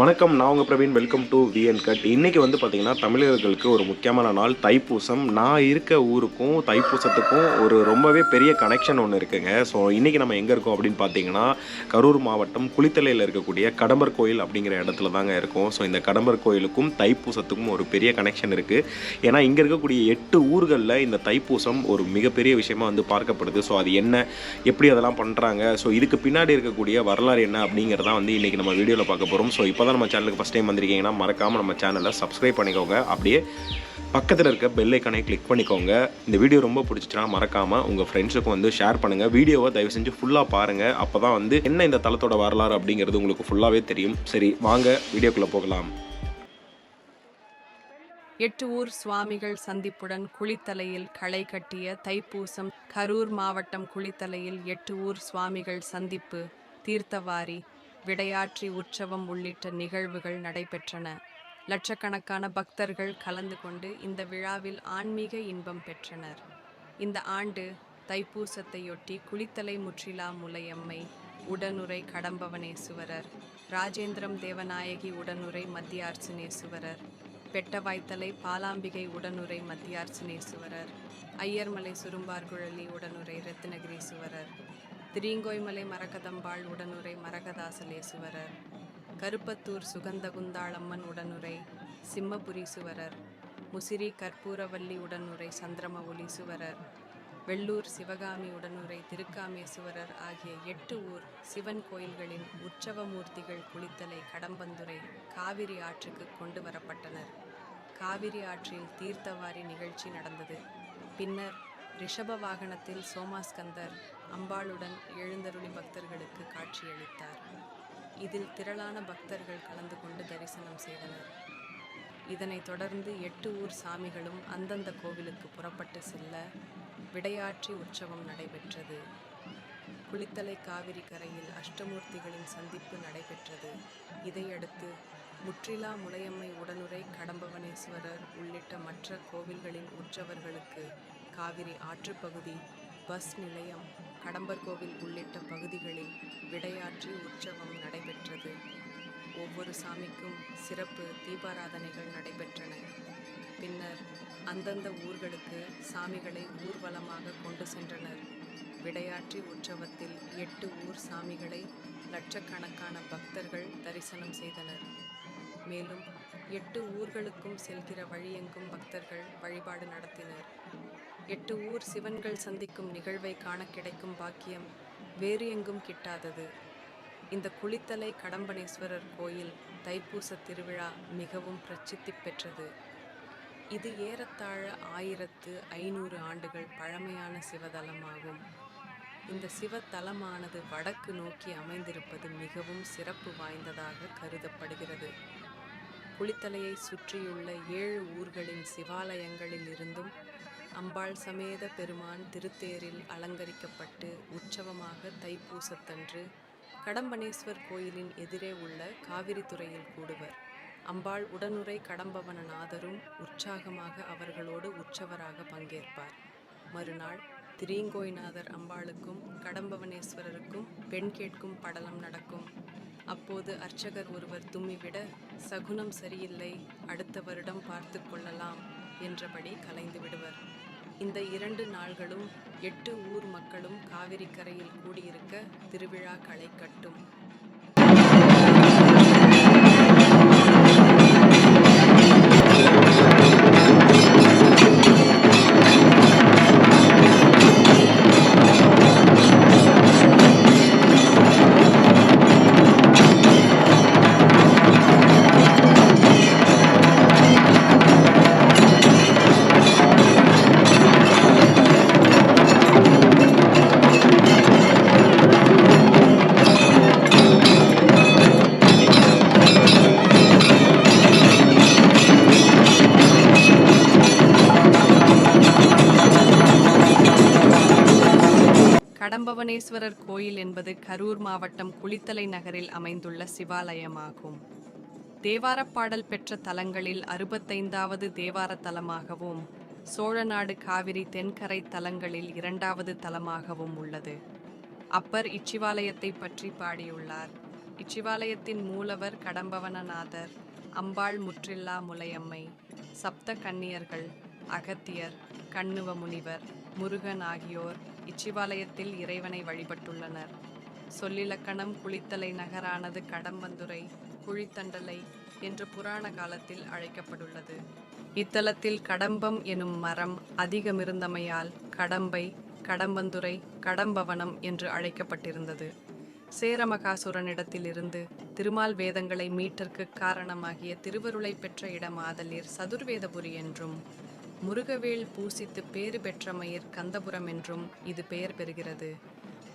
வணக்கம் நான் உங்கள் Praveen. Welcome to VN cut இன்றைக்கி வந்து பார்த்திங்கன்னா தமிழர்களுக்கு ஒரு முக்கியமான நாள் தைப்பூசம். நான் இருக்க ஊருக்கும் தைப்பூசத்துக்கும் ஒரு ரொம்பவே பெரிய கனெக்ஷன் ஒன்று இருக்குங்க. ஸோ இன்றைக்கி நம்ம எங்கே இருக்கோம் அப்படின்னு பார்த்தீங்கன்னா கரூர் மாவட்டம் குளித்தலையில் இருக்கக்கூடிய கடம்பர் கோயில் அப்படிங்கிற இடத்துல தாங்க இருக்கும். ஸோ இந்த கடம்பர் கோயிலுக்கும் தைப்பூசத்துக்கும் ஒரு பெரிய கனெக்ஷன் இருக்குது ஏன்னா இங்கே இருக்கக்கூடிய எட்டு ஊர்களில் இந்த தைப்பூசம் ஒரு மிகப்பெரிய விஷயமா வந்து பார்க்கப்படுது. ஸோ அது என்ன எப்படி அதெல்லாம் பண்ணுறாங்க ஸோ இதுக்கு பின்னாடி இருக்கக்கூடிய வரலாறு என்ன அப்படிங்கிறதான் வந்து இன்றைக்கி நம்ம வீடியோவில் பார்க்க போகிறோம் ஸோ இப்போ தான் நம்ம சேனலுக்கு ஃபஸ்ட் டைம் வந்திருக்கீங்கன்னா மறக்காமல் நம்ம சேனலை சப்ஸ்கிரைப் பண்ணிக்கோங்க. அப்படியே பக்கத்தில் இருக்க பெல் ஐக்கானை கிளிக் பண்ணிக்கோங்க. இந்த வீடியோ ரொம்ப பிடிச்சிச்சுன்னா மறக்காமல் உங்கள் ஃப்ரெண்ட்ஸுக்கும் வந்து ஷேர் பண்ணுங்கள் வீடியோவை தயவு செஞ்சு ஃபுல்லாக பாருங்கள் அப்போ தான் வந்து என்ன இந்த தளத்தோட வரலாறு அப்படிங்கிறது உங்களுக்கு ஃபுல்லாகவே தெரியும். சரி வாங்க வீடியோக்குள்ளே போகலாம். எட்டு ஊர் சுவாமிகள் சந்திப்புடன் குளித்தலையில் களை கட்டிய தைப்பூசம் கரூர் மாவட்டம் குளித்தலையில் எட்டு ஊர் சுவாமிகள் சந்திப்பு தீர்த்தவாரி. விடையாற்றி உற்சவம் உள்ளிட்ட நிகழ்வுகள் நடைபெற்றன. லட்சக்கணக்கான பக்தர்கள் கலந்து கொண்டு இந்த விழாவில் ஆன்மீக இன்பம் பெற்றனர். இந்த ஆண்டு தைப்பூசத்தையொட்டி குளித்தலை முற்றிலா முலையம்மை உடனுரை கடம்பவனேசுவரர் ராஜேந்திரம் தேவநாயகி உடனுரை மத்தியார்ச்சனேசுவரர் பெட்டவாய்த்தலை பாலாம்பிகை உடனுரை மத்தியார்ச்சனேசுவரர் ஐயர்மலை சுரும்பார்குழலி உடனுரை ரத்னகிரீசுவரர் திரீங்கோய்மலை மரகதம்பாள் உடனுரை மரகதாசலேசுவரர் கருப்பத்தூர் சுகந்தகுந்தாளம்மன் உடனுரை சிம்மபுரீசுவரர். முசிறி கற்பூரவல்லி உடனுரை சந்திரம ஒலீசுவரர் வெள்ளூர் சிவகாமி உடனுரை திருக்காமேசுவரர் ஆகிய எட்டு ஊர் சிவன் கோயில்களின் உற்சவ மூர்த்திகள் குளித்தலை கடம்பந்துரை காவிரி ஆற்றுக்கு கொண்டு வரப்பட்டனர். காவிரி ஆற்றில் தீர்த்தவாரி நிகழ்ச்சி நடந்தது. பின்னர் ரிஷப வாகனத்தில் சோமாஸ்கந்தர் அம்பாளுடன் எழுந்தருளி பக்தர்களுக்கு காட்சியளித்தார். இதில் திரளான பக்தர்கள் கலந்து கொண்டு தரிசனம் செய்தனர். இதனைத் தொடர்ந்து எட்டு ஊர் சாமிகளும் அந்தந்த கோவிலுக்கு புறப்பட்டு செல்ல விடையாற்றி உற்சவம் நடைபெற்றது. குளித்தலை காவிரி கரையில் அஷ்டமூர்த்திகளின் சந்திப்பு நடைபெற்றது. இதையடுத்து முற்றிலா முலையம்மை உடனுரை கடம்பவனேஸ்வரர் உள்ளிட்ட மற்ற கோவில்களின் உற்சவர்களுக்கு காவிரி ஆற்றுப்பகுதி பஸ் நிலையம் கடம்பர் கோவில் உள்ளிட்ட பகுதிகளில் விடையாற்றி உற்சவம் நடைபெற்றது. ஒவ்வொரு சாமிக்கும் சிறப்பு தீபாராதனைகள் நடைபெற்றன. பின்னர் அந்தந்த ஊர்களுக்கு சாமிகளை ஊர்வலமாக கொண்டு சென்றனர். விடையாற்றி உற்சவத்தில் எட்டு ஊர் சாமிகளை லட்சக்கணக்கான பக்தர்கள் தரிசனம் செய்தனர். மேலும் எட்டு ஊர்களுக்கும் செல்கிற வழியெங்கும் பக்தர்கள் வழிபாடு நடத்தினர். எட்டு ஊர் சிவன்கள் சந்திக்கும் நிகழ்வை காண கிடைக்கும் பாக்கியம் வேறு எங்கும் கிட்டாதது. இந்த குளித்தலை கடம்பனேஸ்வரர் கோயில் தைப்பூச திருவிழா மிகவும் பிரசித்தி பெற்றது. இது ஏறத்தாழ ஆயிரத்து ஐநூறு ஆண்டுகள் பழமையான சிவதலமாகும். இந்த சிவத்தலமானது வடக்கு நோக்கி அமைந்திருப்பது மிகவும் சிறப்பு வாய்ந்ததாக கருதப்படுகிறது. குளித்தலையை சுற்றியுள்ள ஏழு ஊர்களின் சிவாலயங்களில் இருந்தும் அம்பாள் சமேத பெருமான் திருத்தேரில் அலங்கரிக்கப்பட்டு உற்சவமாக தைப்பூசத்தன்று கடம்பனேஸ்வர் கோயிலின் எதிரே உள்ள காவிரித்துறையில் கூடுவர். அம்பாள் உடனுரை கடம்பவனநாதரும் உற்சாகமாக அவர்களோடு உற்சவராக பங்கேற்பார். மறுநாள் திரீங்கோய்நாதர் அம்பாளுக்கும் கடம்பவனேஸ்வரருக்கும் பெண் கேட்கும் படலம் நடக்கும். அப்போது அர்ச்சகர் ஒருவர் தும்மிவிட சகுனம் சரியில்லை அடுத்த வருடம் பார்த்து கொள்ளலாம் என்றபடி கலைந்து விடுவர். இந்த இரண்டு நாள்களும் எட்டு ஊர் மக்களும் காவிரி கரையில் கூடியிருக்க திருவிழா களை கட்டும். புவனேஸ்வரர் கோயில் என்பது கரூர் மாவட்டம் குளித்தலை நகரில் அமைந்துள்ள சிவாலயமாகும் தேவாரப்பாடல் பெற்ற தலங்களில் அறுபத்தைந்தாவது தேவார தலமாகவும் சோழநாடு காவிரி தென்கரை தலங்களில் இரண்டாவது தலமாகவும் உள்ளது அப்பர் இச்சிவாலயத்தை பற்றி பாடியுள்ளார் இச்சிவாலயத்தின் மூலவர் கடம்பவனநாதர் அம்பாள் முற்றில்லா முலையம்மை சப்த கன்னியர்கள் அகத்தியர் கண்ணுவ முனிவர் முருகன் ஆகியோர் இச்சிவாலயத்தில் இறைவனை வழிபட்டுள்ளனர். சொல்லிலக்கணம் குளித்தலை நகரானது கடம்பந்துரை குழித்தண்டலை என்று புராண காலத்தில் அழைக்கப்பட்டுள்ளது. இத்தலத்தில் கடம்பம் எனும் மரம் அதிகமிருந்தமையால் கடம்பை கடம்பந்துரை கடம்பவனம் என்று அழைக்கப்பட்டிருந்தது. சேரமகாசுரனிடத்திலிருந்து திருமால் வேதங்களை மீட்டற்கு காரணமாகிய திருவருளை பெற்ற இடமாதலிர் சதுர்வேதபுரி என்றும் முருகவேல் பூசித்து பேறு பெற்றமயிர் கந்தபுரம் என்றும் இது பெயர் பெறுகிறது.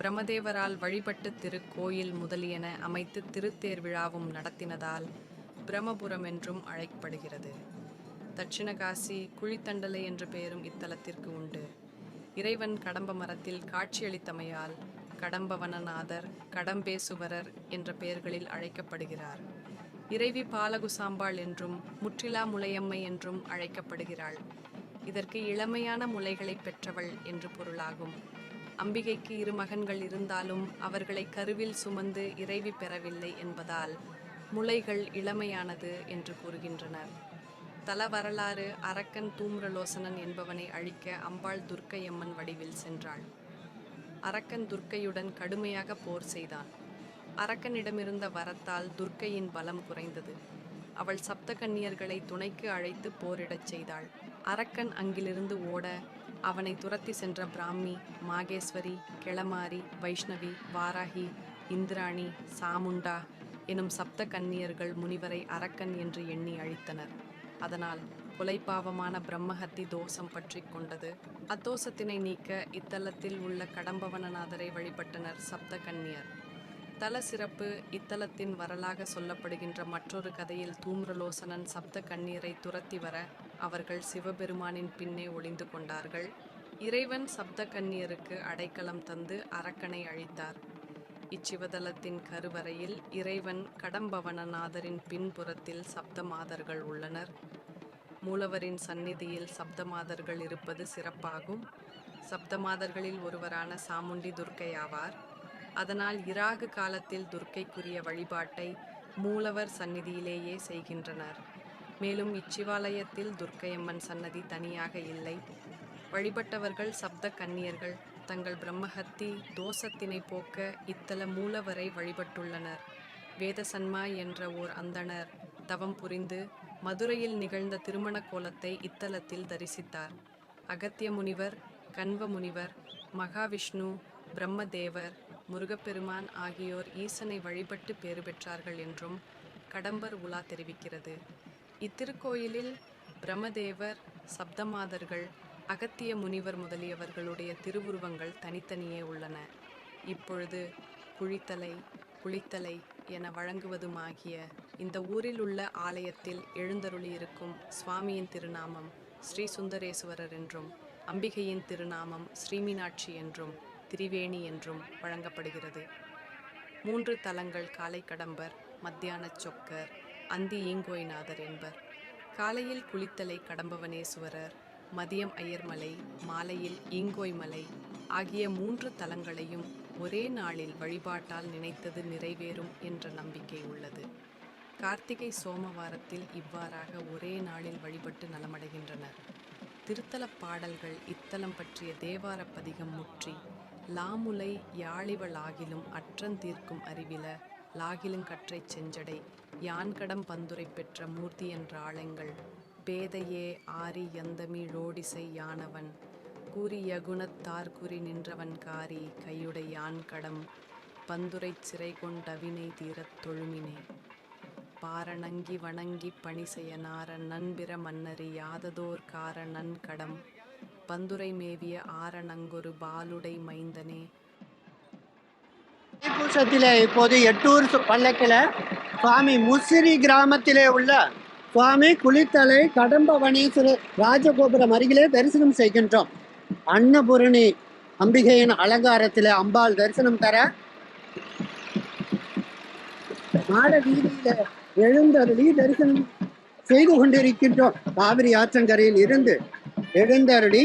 பிரமதேவரால் வழிபட்டு திருக்கோயில் முதலியன அமைத்து திருத்தேர் விழாவும் நடத்தினதால் பிரமபுரம் என்றும் அழைக்கப்படுகிறது. தட்சிணகாசி குழித்தண்டலை என்ற பெயரும் இத்தலத்திற்கு உண்டு. இறைவன் கடம்ப மரத்தில் காட்சியளித்தமையால் கடம்பவனநாதர் கடம்பேசுவரர் என்ற பெயர்களில் அழைக்கப்படுகிறார். இறைவி பாலகுசாம்பாள் என்றும் முற்றிலா முலையம்மை என்றும் அழைக்கப்படுகிறாள். இதற்கு இளமையான முலைகளை பெற்றவள் என்று பொருளாகும். அம்பிகைக்கு இரு மகன்கள் இருந்தாலும் அவர்களை கருவில் சுமந்து இறைவி பெறவில்லை என்பதால் முலைகள் இளமையானது என்று கூறுகின்றனர். தல வரலாறு அரக்கன் தூம்ரலோசனன் என்பவனை அழிக்க அம்பாள் துர்க்கையம்மன் வடிவில் சென்றாள். அரக்கன் துர்க்கையுடன் கடுமையாக போர் செய்தான். அரக்கனிடமிருந்த வரத்தால் துர்க்கையின் பலம் குறைந்தது. அவள் சப்த கன்னியர்களை துணைக்கு அழைத்து போரிடச் செய்தாள். அரக்கன் அங்கிலிருந்து ஓட அவனை துரத்தி சென்ற பிராமி மாகேஸ்வரி கிளமாரி வைஷ்ணவி வாராகி இந்திராணி சாமுண்டா எனும் சப்த கன்னியர்கள் முனிவரை அரக்கன் என்று எண்ணி அழித்தனர். அதனால் கொலைப்பாவமான பிரம்மஹத்தி தோஷம் பற்றி கொண்டது. அத்தோஷத்தினை நீக்க இத்தலத்தில் உள்ள கடம்பவனநாதரை வழிபட்டனர் சப்த கன்னியர். தல சிறப்பு இத்தலத்தின் வரலாக சொல்லப்படுகின்ற மற்றொரு கதையில் தூம்ரலோசனன் சப்த கண்ணீரை துரத்தி வர அவர்கள் சிவபெருமானின் பின்னே ஒளிந்து கொண்டார்கள். இறைவன் சப்த கன்னியருக்கு அடைக்கலம் தந்து அரக்கனை அழித்தார். இச்சிவதலத்தின் கருவறையில் இறைவன் கடம்பவனநாதரின் பின்புறத்தில் சப்தமாதர்கள் உள்ளனர். மூலவரின் சந்நிதியில் சப்தமாதர்கள் இருப்பது சிறப்பாகும். சப்தமாதர்களில் ஒருவரான சாமுண்டி துர்க்கை ஆவார். அதனால் இராகு காலத்தில் துர்க்கைக்குரிய வழிபாட்டை மூலவர் சந்நிதியிலேயே செய்கின்றனர். மேலும் இச்சிவாலயத்தில் துர்க்கையம்மன் சன்னதி தனியாக இல்லை. வழிபட்டவர்கள் சப்த கன்னியர்கள் தங்கள் பிரம்மஹத்தி தோஷத்தினை போக்க இத்தல மூலவரை வழிபட்டுள்ளனர். வேதசன்மா என்ற ஓர் அந்தணர் தவம் புரிந்து மதுரையில் நிகழ்ந்த திருமண கோலத்தை இத்தலத்தில் தரிசித்தார். அகத்திய முனிவர் கண்வ முனிவர் மகாவிஷ்ணு பிரம்மதேவர் முருகப்பெருமான் ஆகியோர் ஈசனை வழிபட்டு பேறு பெற்றார்கள் என்றும் கடம்பர் உலா தெரிவிக்கிறது. இத்திருக்கோயிலில் பிரம்மதேவர் சப்தமாதர்கள் அகத்திய முனிவர் முதலியவர்களுடைய திருவுருவங்கள் தனித்தனியே உள்ளன. இப்பொழுது குழித்தலை குளித்தலை என வழங்குவதுமாகிய இந்த ஊரில் உள்ள ஆலயத்தில் எழுந்தருளியிருக்கும் சுவாமியின் திருநாமம் ஸ்ரீ சுந்தரேஸ்வரர் என்றும் அம்பிகையின் திருநாமம் ஸ்ரீமீனாட்சி என்றும் திரிவேணி என்றும் வழங்கப்படுகிறது. மூன்று தலங்கள் காலை கடம்பர் மத்தியான சொக்கர் அந்தி ஈங்கோய்நாதர் என்பர். காலையில் குளித்தலை கடம்பவனேஸ்வரர் மதியம் ஐயர்மலை மாலையில் ஈங்கோய்மலை ஆகிய மூன்று தலங்களையும் ஒரே நாளில் வழிபாட்டால் நினைத்தது நிறைவேறும் என்ற நம்பிக்கை உள்ளது. கார்த்திகை சோமவாரத்தில் இவ்வாறாக ஒரே நாளில் வழிபட்டு நலமடைகின்றனர். திருத்தலப் பாடல்கள் இத்தலம் பற்றிய தேவார பதிகம் முற்றி லாமுலை யாழிவளாகிலும் அற்றந்தீர்க்கும் அறிவில லாகிலும் கற்றைச் செஞ்சடை. யான்கடம் பந்துரை பெற்ற மூர்த்தி என்ற ஆளங்கள் பேதையே ஆரி யந்தமி ரோடிசை யானவன். கூறிய குணத்தார் குறி நின்றவன் காரி கையுடை யான்கடம் பந்துரைச் சிறை கொண்டவினை தீரத் தொழுமினே. பாரணங்கி வணங்கி பணி செய்ய நார நண்பிற மன்னரி யாததோர் கார நன்கடம் பந்துரை மேவிய ஆரணங்கொரு பாலுடை மைந்தனே. தைப்பூசத்திலே இப்போது எட்டூர் பல்லக்கில் சுவாமி முசிறி கிராமத்திலே உள்ள சுவாமி குளித்தலை கடம்பவனேஸ்வரர் ராஜகோபுரம் அருகிலே தரிசனம் செய்கின்றோம். அன்னபூரணி அம்பிகையின் அலங்காரத்தில் அம்பாள் தரிசனம் தர மாட வீதியில எழுந்தருளி தரிசனம் செய்து கொண்டிருக்கின்றோம். காவிரி ஆற்றங்கரையில் இருந்து எழுந்தருளி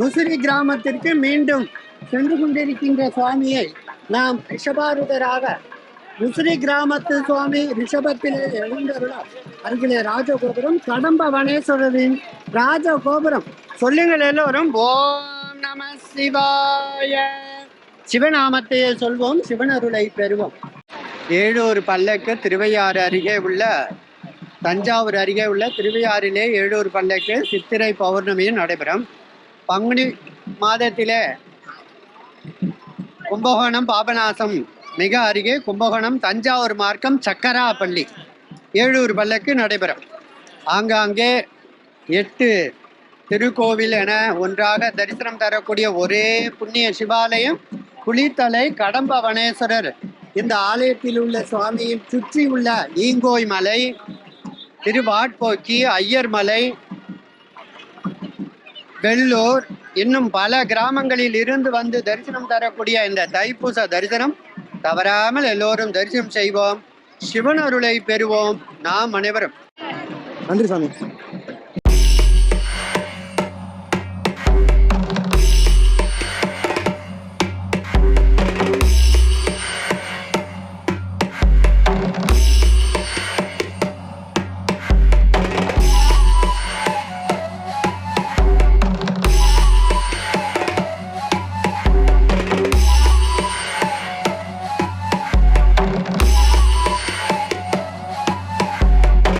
முசிறி கிராமத்திற்கு மீண்டும் சென்று கொண்டிருக்கின்ற சுவாமியை நாம் ரிஷபாரூதராக முசிறி கிராமத்து சுவாமி ரிஷபத்திலே எழுந்தருளா அருகிலே ராஜகோபுரம் கடம்ப வனேஸ்வரரின் ராஜகோபுரம். சொல்லுங்கள் எல்லோரும் ஓம் நம சிவாய. சிவநாமத்தையே சொல்வோம் சிவனருளை பெறுவோம். ஏழூர் பல்லக்கு திருவையாறு அருகே உள்ள தஞ்சாவூர் அருகே உள்ள திருவையாறிலே ஏழூர் பல்லக்கு சித்திரை பௌர்ணமியும் நடைபெறும். பங்குனி மாதத்திலே கும்பகோணம் பாபநாசம் மிக அருகே கும்பகோணம் தஞ்சாவூர் மார்க்கம் சக்கராப்பள்ளி. ஏழூர் பல்லக்கு நடைபெறும். ஆங்காங்கே எட்டு திருக்கோவில் என ஒன்றாக தரிசனம் தரக்கூடிய ஒரே புண்ணிய சிவாலயம் குளித்தலை கடம்ப வனேஸ்வரர் இந்த ஆலயத்தில் உள்ள சுவாமியை சுற்றி உள்ள ஈங்கோய் மலை திருவாட்போக்கி ஐயர் மலை வெள்ளூர் இன்னும் பல கிராமங்களில் இருந்து வந்து தரிசனம் தரக்கூடிய இந்த தைப்பூச தரிசனம் தவறாமல் எல்லோரும் தரிசனம் செய்வோம். சிவன் அருளை பெறுவோம். நாம் அனைவரும். நன்றி சாமி.